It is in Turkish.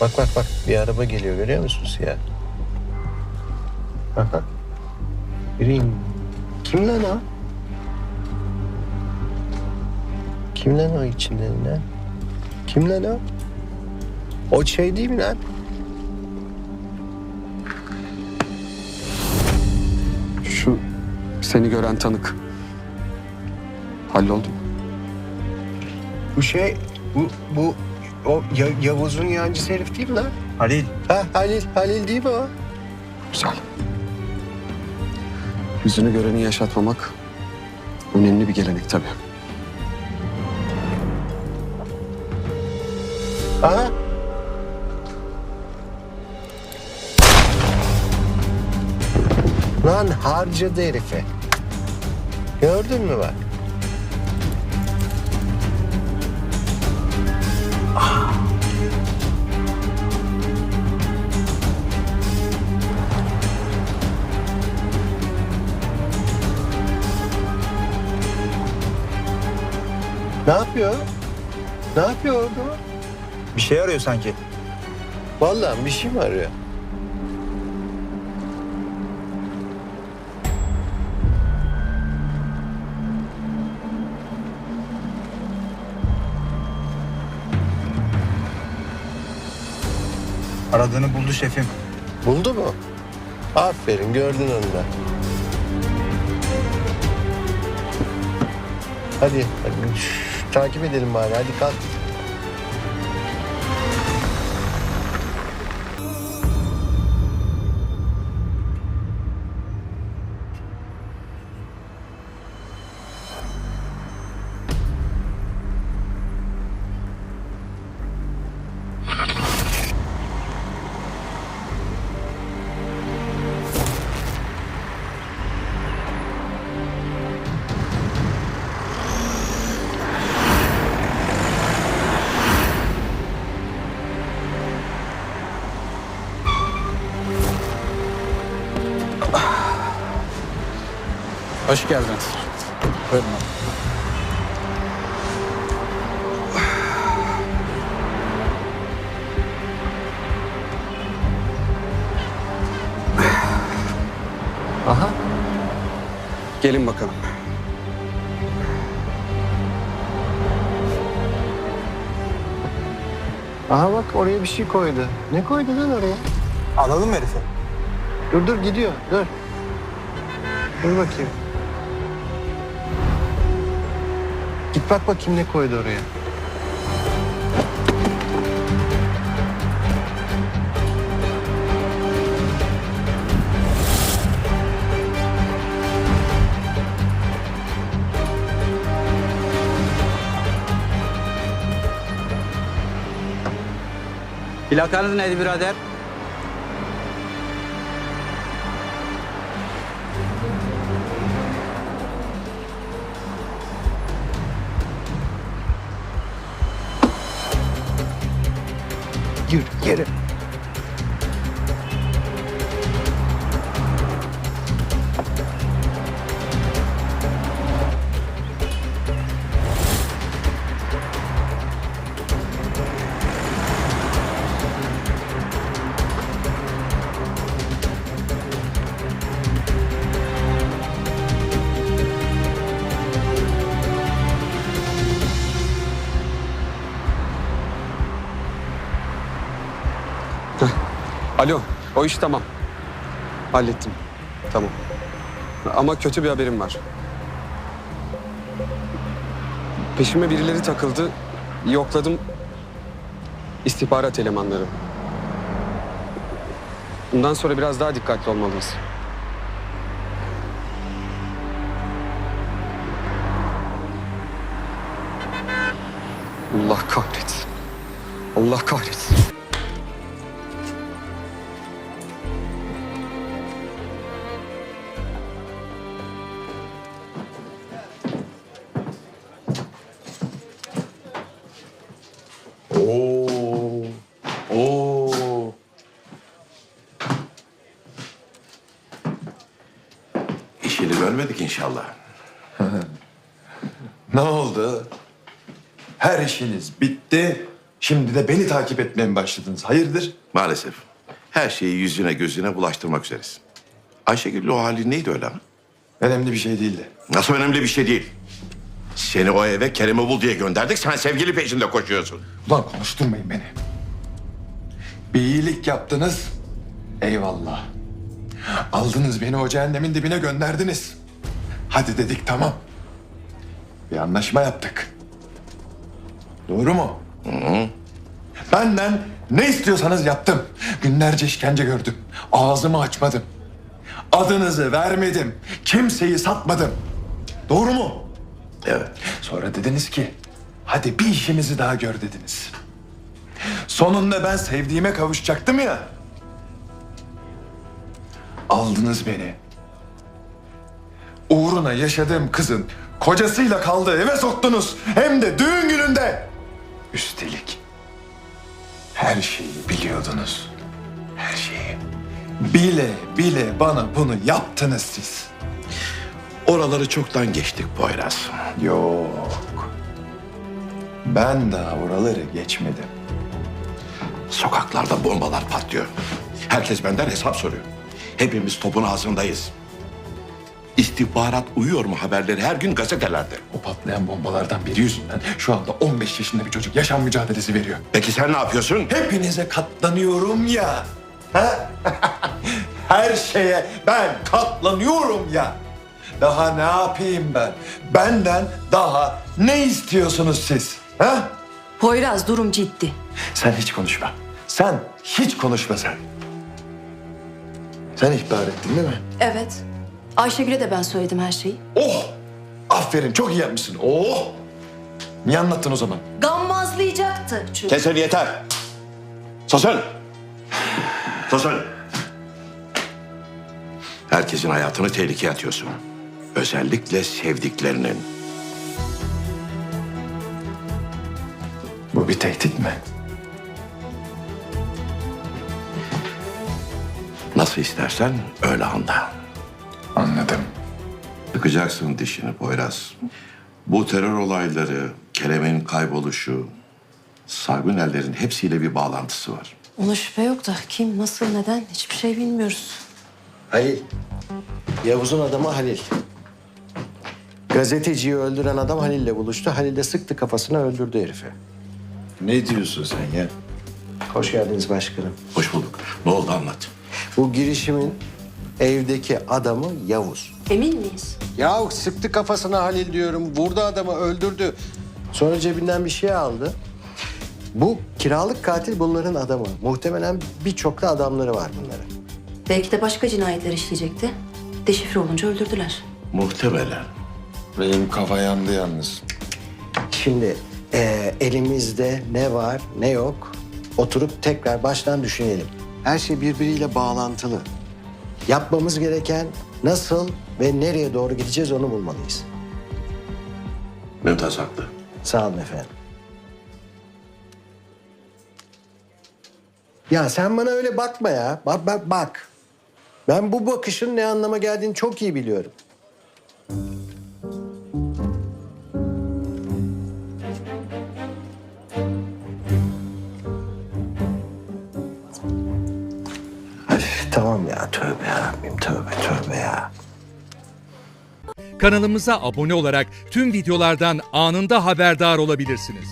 Bak bak bak bir araba geliyor görüyor musun siyah? Aha. Ring. Kim lan o? Kim lan o içinde lan? Kim lan o? O şey değil mi lan? Şu seni gören tanık. Halloldu mu? Bu şey, bu, bu o Ya- Yavuz'un yancısı herif değil mi lan? Halil. Ha Halil, Halil değil mi o? Güzel. Yüzünü göreni yaşatmamak önemli bir gelenek tabii. Aha. Lan harcadı herifi. Gördün mü bak? Ne yapıyor? Ne yapıyor orada? Bir şey arıyor sanki. Vallahi bir şey mi arıyor? Aradığını buldu şefim. Buldu mu? Aferin gördün onu da. Hadi, hadi takip edelim bari. Hadi kalk. Hoş geldiniz. Buyurun. Aha. Gelin bakalım. Aha bak oraya bir şey koydu. Ne koydu lan oraya? Alalım mı herifi? Dur dur gidiyor. Dur. Dur bakayım. Git bak bakayım ne koydu oraya. Plakanız neydi birader? you'd get it. Yürü. Alo, o iş tamam. Hallettim. Tamam. Ama kötü bir haberim var. Peşime birileri takıldı. Yokladım. İstihbarat elemanları. Bundan sonra biraz daha dikkatli olmalıyız. Allah kahretsin. Allah kahretsin. İşini görmedik inşallah. ne oldu? Her işiniz bitti. Şimdi de beni takip etmeye mi başladınız? Hayırdır? Maalesef. Her şeyi yüzüne gözüne bulaştırmak üzeresin. Ayşegül'le o halin neydi öyle ama? Önemli bir şey değildi. Nasıl önemli bir şey değil. Seni o eve Kerem'i bul diye gönderdik. Sen sevgili peşinde koşuyorsun. Ulan konuşturmayın beni. Bir iyilik yaptınız. Eyvallah. Aldınız beni o cehennemin dibine gönderdiniz. Hadi dedik tamam. Bir anlaşma yaptık. Doğru mu? Benden ne istiyorsanız yaptım. Günlerce işkence gördüm. Ağzımı açmadım. Adınızı vermedim. Kimseyi satmadım. Doğru mu? Evet. Sonra dediniz ki hadi bir işimizi daha gör dediniz. Sonunda ben sevdiğime kavuşacaktım ya. Aldınız beni. Uğruna yaşadığım kızın kocasıyla kaldığı eve soktunuz. Hem de düğün gününde. Üstelik her şeyi biliyordunuz. Her şeyi. Bile bile bana bunu yaptınız siz. Oraları çoktan geçtik Poyraz. Yok. Ben daha oraları geçmedim. Sokaklarda bombalar patlıyor. Herkes benden hesap soruyor. Hepimiz topun ağzındayız. İstihbarat uyuyor mu haberleri her gün gazetelerde. O patlayan bombalardan biri yüzünden şu anda 15 yaşında bir çocuk yaşam mücadelesi veriyor. Peki sen ne yapıyorsun? Hepinize katlanıyorum ya. Ha? Her şeye ben katlanıyorum ya. Daha ne yapayım ben? Benden daha ne istiyorsunuz siz? Ha? Poyraz durum ciddi. Sen hiç konuşma. Sen hiç konuşma sen. Sen ihbar ettin değil mi? Evet. Ayşegül'e de ben söyledim her şeyi. Oh! Aferin çok iyi yapmışsın. Oh! Niye anlattın o zaman? Gammazlayacaktı çünkü. Kesin yeter. Susun. Susun. Herkesin hayatını tehlikeye atıyorsun. Özellikle sevdiklerinin. Bu bir tehdit mi? Nasıl istersen öyle anda. Anladım. Sıkacaksın dişini Poyraz. Bu terör olayları, Kerem'in kayboluşu, Sargunellerin hepsiyle bir bağlantısı var. Ona şüphe yok da kim, nasıl, neden hiçbir şey bilmiyoruz. Halil. Yavuz'un adamı Halil. Gazeteciyi öldüren adam Halil'le buluştu. Halil de sıktı kafasına öldürdü herifi. Ne diyorsun sen ya? Hoş geldiniz başkanım. Hoş bulduk. Ne oldu anlat. Bu girişimin evdeki adamı Yavuz. Emin miyiz? Ya sıktı kafasına Halil diyorum. Vurdu adamı öldürdü. Sonra cebinden bir şey aldı. Bu kiralık katil bunların adamı. Muhtemelen birçok da adamları var bunların. Belki de başka cinayetler işleyecekti. Deşifre olunca öldürdüler. Muhtemelen. Benim kafa yandı yalnız. Şimdi eee, elimizde ne var ne yok oturup tekrar baştan düşünelim. Her şey birbiriyle bağlantılı. Yapmamız gereken nasıl ve nereye doğru gideceğiz onu bulmalıyız. Mümtaz haklı. Sağ olun efendim. Ya sen bana öyle bakma ya. Bak bak bak. Ben bu bakışın ne anlama geldiğini çok iyi biliyorum. Tövbe yarabbim tövbe tövbe ya. Kanalımıza abone olarak tüm videolardan anında haberdar olabilirsiniz.